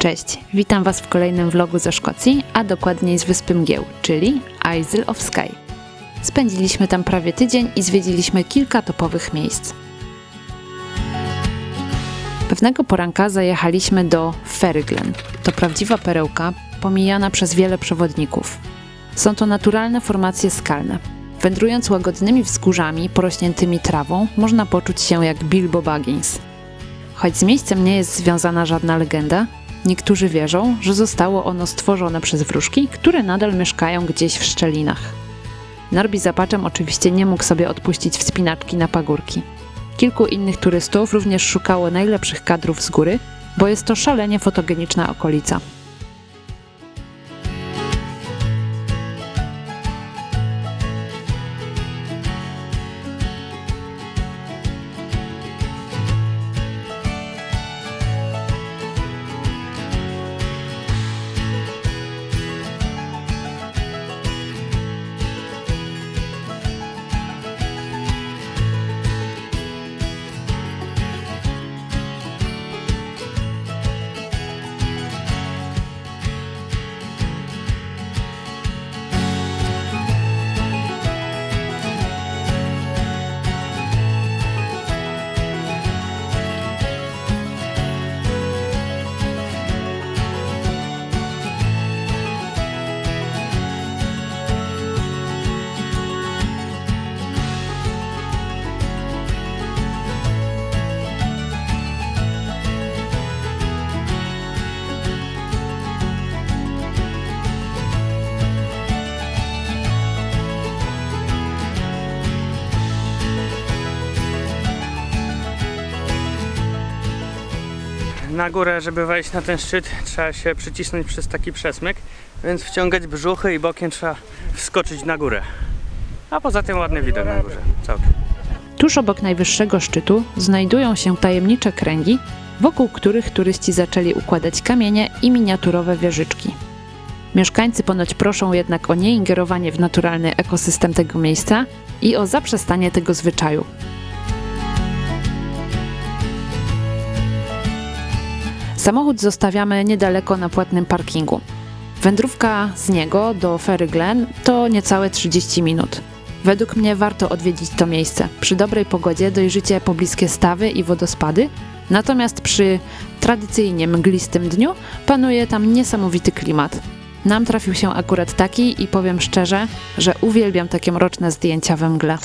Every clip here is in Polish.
Cześć, witam Was w kolejnym vlogu ze Szkocji, a dokładniej z Wyspy Mgieł, czyli Isle of Skye. Spędziliśmy tam prawie tydzień i zwiedziliśmy kilka topowych miejsc. Pewnego poranka zajechaliśmy do Ferryglen. To prawdziwa perełka, pomijana przez wiele przewodników. Są to naturalne formacje skalne. Wędrując łagodnymi wzgórzami porośniętymi trawą, można poczuć się jak Bilbo Baggins. Choć z miejscem nie jest związana żadna legenda, niektórzy wierzą, że zostało ono stworzone przez wróżki, które nadal mieszkają gdzieś w szczelinach. Norbi zapaczem oczywiście nie mógł sobie odpuścić wspinaczki na pagórki. Kilku innych turystów również szukało najlepszych kadrów z góry, bo jest to szalenie fotogeniczna okolica. Na górę, żeby wejść na ten szczyt, trzeba się przycisnąć przez taki przesmyk, więc wciągać brzuchy i bokiem trzeba wskoczyć na górę. A poza tym ładny widok na górze, całkiem. Tuż obok najwyższego szczytu znajdują się tajemnicze kręgi, wokół których turyści zaczęli układać kamienie i miniaturowe wieżyczki. Mieszkańcy ponoć proszą jednak o nieingerowanie w naturalny ekosystem tego miejsca i o zaprzestanie tego zwyczaju. Samochód zostawiamy niedaleko na płatnym parkingu. Wędrówka z niego do Ferry Glen to niecałe 30 minut. Według mnie warto odwiedzić to miejsce. Przy dobrej pogodzie dojrzycie pobliskie stawy i wodospady, natomiast przy tradycyjnie mglistym dniu panuje tam niesamowity klimat. Nam trafił się akurat taki i powiem szczerze, że uwielbiam takie mroczne zdjęcia we mgle.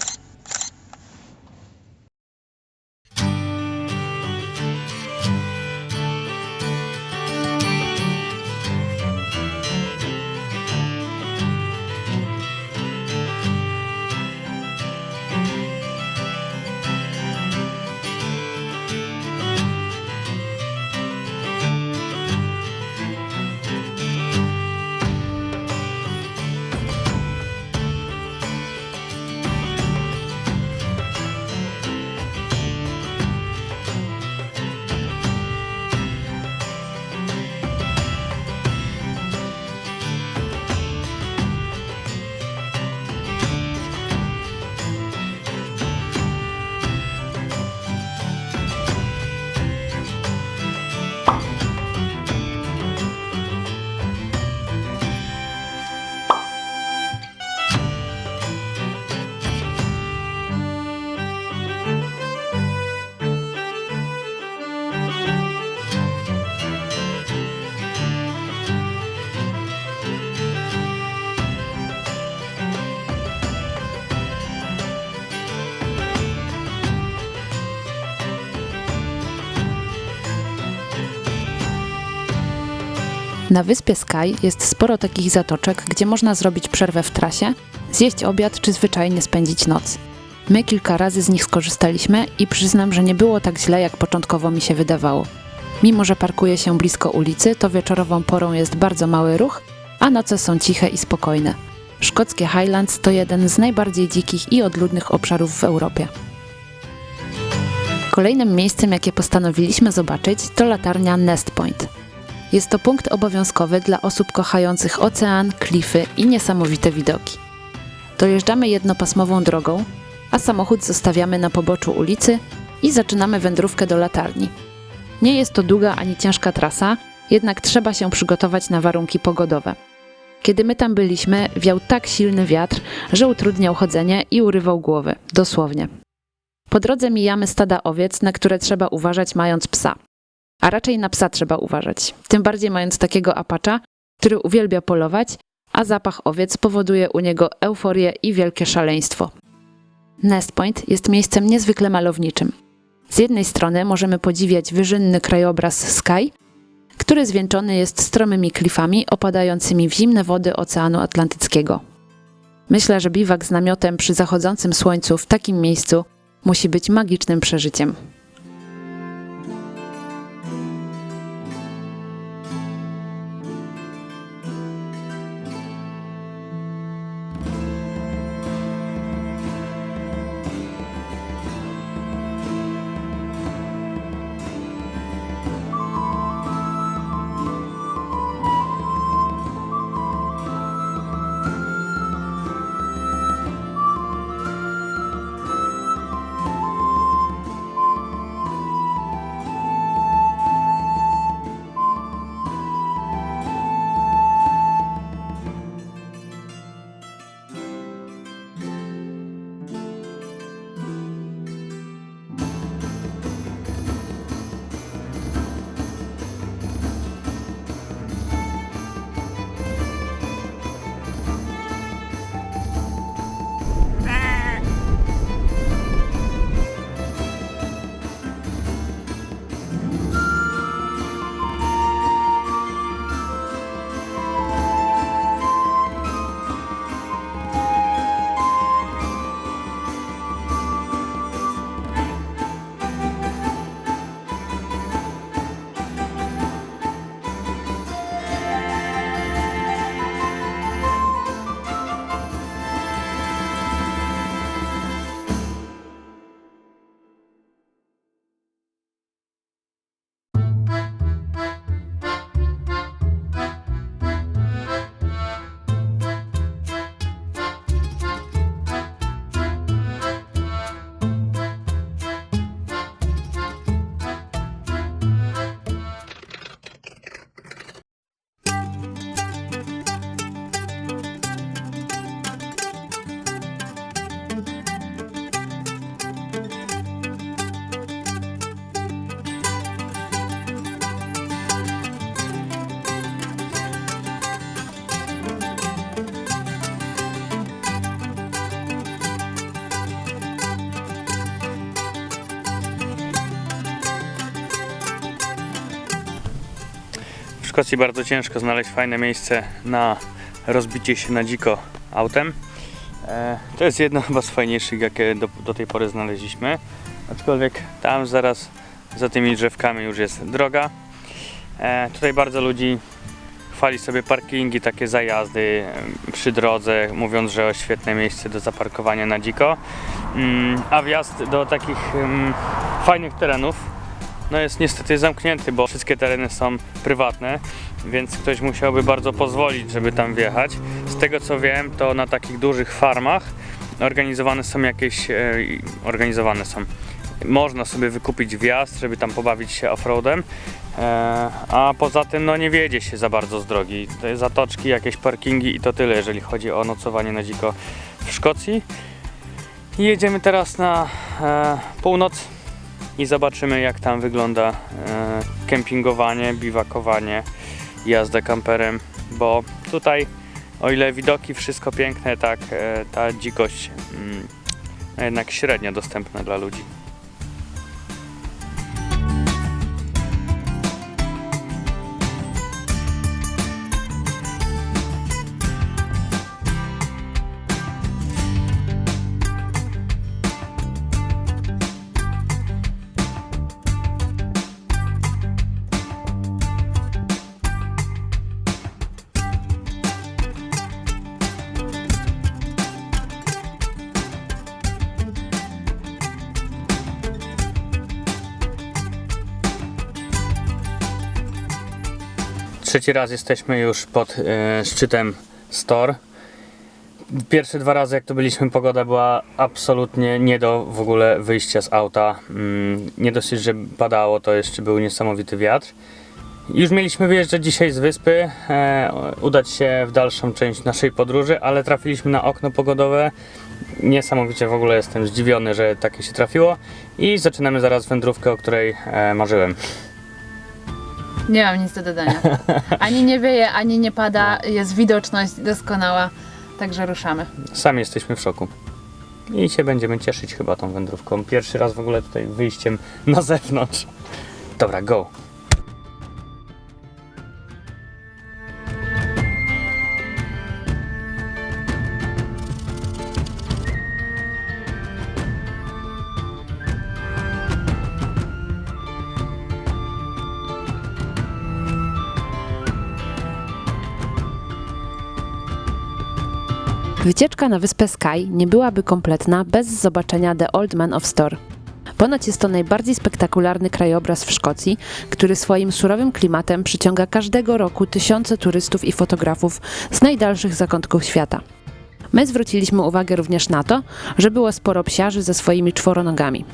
Na wyspie Sky jest sporo takich zatoczek, gdzie można zrobić przerwę w trasie, zjeść obiad czy zwyczajnie spędzić noc. My kilka razy z nich skorzystaliśmy i przyznam, że nie było tak źle, jak początkowo mi się wydawało. Mimo, że parkuje się blisko ulicy, to wieczorową porą jest bardzo mały ruch, a noce są ciche i spokojne. Szkockie Highlands to jeden z najbardziej dzikich i odludnych obszarów w Europie. Kolejnym miejscem, jakie postanowiliśmy zobaczyć, to latarnia Nest Point. Jest to punkt obowiązkowy dla osób kochających ocean, klify i niesamowite widoki. Dojeżdżamy jednopasmową drogą, a samochód zostawiamy na poboczu ulicy i zaczynamy wędrówkę do latarni. Nie jest to długa ani ciężka trasa, jednak trzeba się przygotować na warunki pogodowe. Kiedy my tam byliśmy, wiał tak silny wiatr, że utrudniał chodzenie i urywał głowy, dosłownie. Po drodze mijamy stada owiec, na które trzeba uważać mając psa. A raczej na psa trzeba uważać, tym bardziej mając takiego apacza, który uwielbia polować, a zapach owiec powoduje u niego euforię i wielkie szaleństwo. Nest Point jest miejscem niezwykle malowniczym. Z jednej strony możemy podziwiać wyżynny krajobraz Sky, który zwieńczony jest stromymi klifami opadającymi w zimne wody Oceanu Atlantyckiego. Myślę, że biwak z namiotem przy zachodzącym słońcu w takim miejscu musi być magicznym przeżyciem. Szkocji bardzo ciężko znaleźć fajne miejsce na rozbicie się na dziko autem. E, to jest jedno chyba z fajniejszych, jakie do, do tej pory znaleźliśmy. Aczkolwiek tam zaraz za tymi drzewkami już jest droga. E, tutaj bardzo ludzi chwali sobie parkingi, takie zajazdy przy drodze, mówiąc, że świetne miejsce do zaparkowania na dziko. Mm, a wjazd do takich fajnych terenów no jest niestety zamknięty, bo wszystkie tereny są prywatne, więc ktoś musiałby bardzo pozwolić, żeby tam wjechać. Z tego co wiem, to na takich dużych farmach organizowane są jakieś, e, organizowane są, można sobie wykupić wjazd, żeby tam pobawić się offroadem, e, a poza tym no nie wiedzie się za bardzo z drogi. Te zatoczki, jakieś parkingi i to tyle, jeżeli chodzi o nocowanie na dziko w Szkocji. I jedziemy teraz na e, północ i zobaczymy jak tam wygląda e, kempingowanie, biwakowanie, jazda kamperem, bo tutaj o ile widoki wszystko piękne, tak e, ta dzikość mm, jednak średnio dostępna dla ludzi. Trzeci raz jesteśmy już pod e, szczytem Stor. Pierwsze dwa razy jak to byliśmy pogoda była absolutnie nie do w ogóle wyjścia z auta. Mm, nie dosyć, że padało, to jeszcze był niesamowity wiatr. Już mieliśmy wyjeżdżać dzisiaj z wyspy, e, udać się w dalszą część naszej podróży, ale trafiliśmy na okno pogodowe. Niesamowicie w ogóle jestem zdziwiony, że takie się trafiło i zaczynamy zaraz wędrówkę, o której e, marzyłem. Nie mam nic do dodania. Ani nie wieje, ani nie pada, jest widoczność doskonała, także ruszamy. Sami jesteśmy w szoku. I się będziemy cieszyć chyba tą wędrówką. Pierwszy raz w ogóle tutaj wyjściem na zewnątrz. Dobra, go. Wycieczka na wyspę Skye nie byłaby kompletna bez zobaczenia The Old Man of Store. Ponoć jest to najbardziej spektakularny krajobraz w Szkocji, który swoim surowym klimatem przyciąga każdego roku tysiące turystów i fotografów z najdalszych zakątków świata. My zwróciliśmy uwagę również na to, że było sporo psiarzy ze swoimi czworonogami.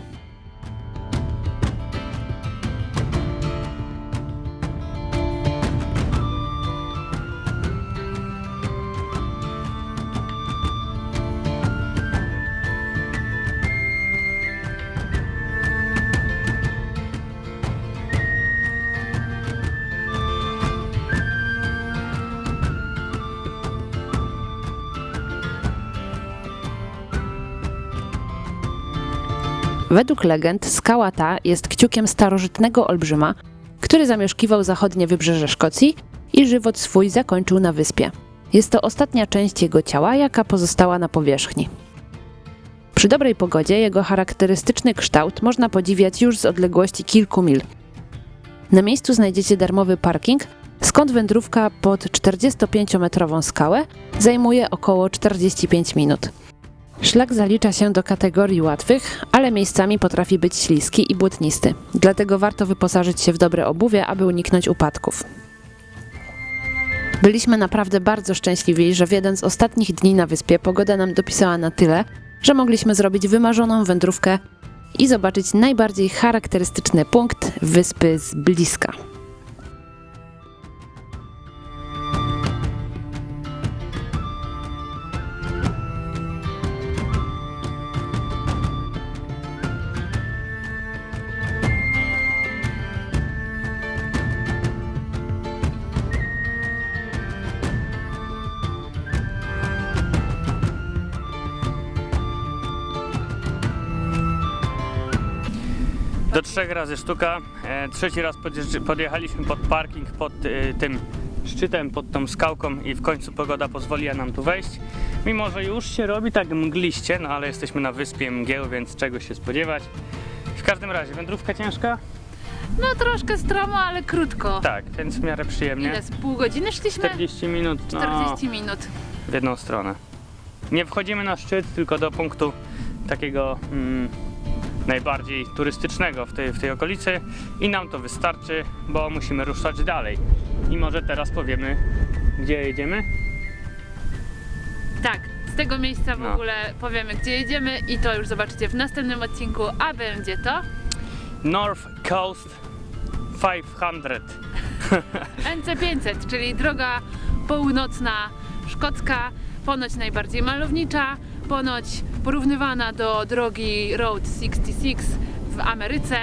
Według legend skała ta jest kciukiem starożytnego olbrzyma, który zamieszkiwał zachodnie wybrzeże Szkocji i żywot swój zakończył na wyspie. Jest to ostatnia część jego ciała, jaka pozostała na powierzchni. Przy dobrej pogodzie jego charakterystyczny kształt można podziwiać już z odległości kilku mil. Na miejscu znajdziecie darmowy parking, skąd wędrówka pod 45-metrową skałę zajmuje około 45 minut. Szlak zalicza się do kategorii łatwych, ale miejscami potrafi być śliski i błotnisty. Dlatego warto wyposażyć się w dobre obuwie, aby uniknąć upadków. Byliśmy naprawdę bardzo szczęśliwi, że w jeden z ostatnich dni na wyspie pogoda nam dopisała na tyle, że mogliśmy zrobić wymarzoną wędrówkę i zobaczyć najbardziej charakterystyczny punkt wyspy z bliska. Do trzech razy sztuka. E, trzeci raz podjechaliśmy pod parking, pod e, tym szczytem, pod tą skałką i w końcu pogoda pozwoliła nam tu wejść. Mimo, że już się robi tak mgliście, no ale jesteśmy na wyspie mgieł, więc czego się spodziewać. W każdym razie, wędrówka ciężka? No troszkę stromo, ale krótko. Tak, więc w miarę przyjemnie. Ile z pół godziny szliśmy? 40 minut no, 40 minut. w jedną stronę. Nie wchodzimy na szczyt, tylko do punktu takiego mm, najbardziej turystycznego w tej, w tej okolicy i nam to wystarczy, bo musimy ruszać dalej. I może teraz powiemy, gdzie jedziemy? Tak, z tego miejsca w No. ogóle powiemy, gdzie jedziemy i to już zobaczycie w następnym odcinku, a będzie to North Coast 500. NC500, czyli droga północna szkocka, ponoć najbardziej malownicza, ponoć porównywana do drogi Road 66 w Ameryce.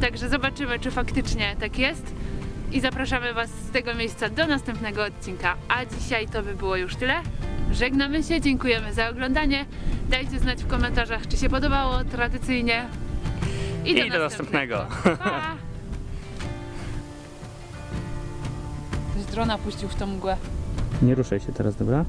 Także zobaczymy, czy faktycznie tak jest. I zapraszamy Was z tego miejsca do następnego odcinka. A dzisiaj to by było już tyle. Żegnamy się, dziękujemy za oglądanie. Dajcie znać w komentarzach, czy się podobało tradycyjnie. I do następnego. Pa! Ktoś drona puścił w tą mgłę. Nie ruszaj się teraz, dobra?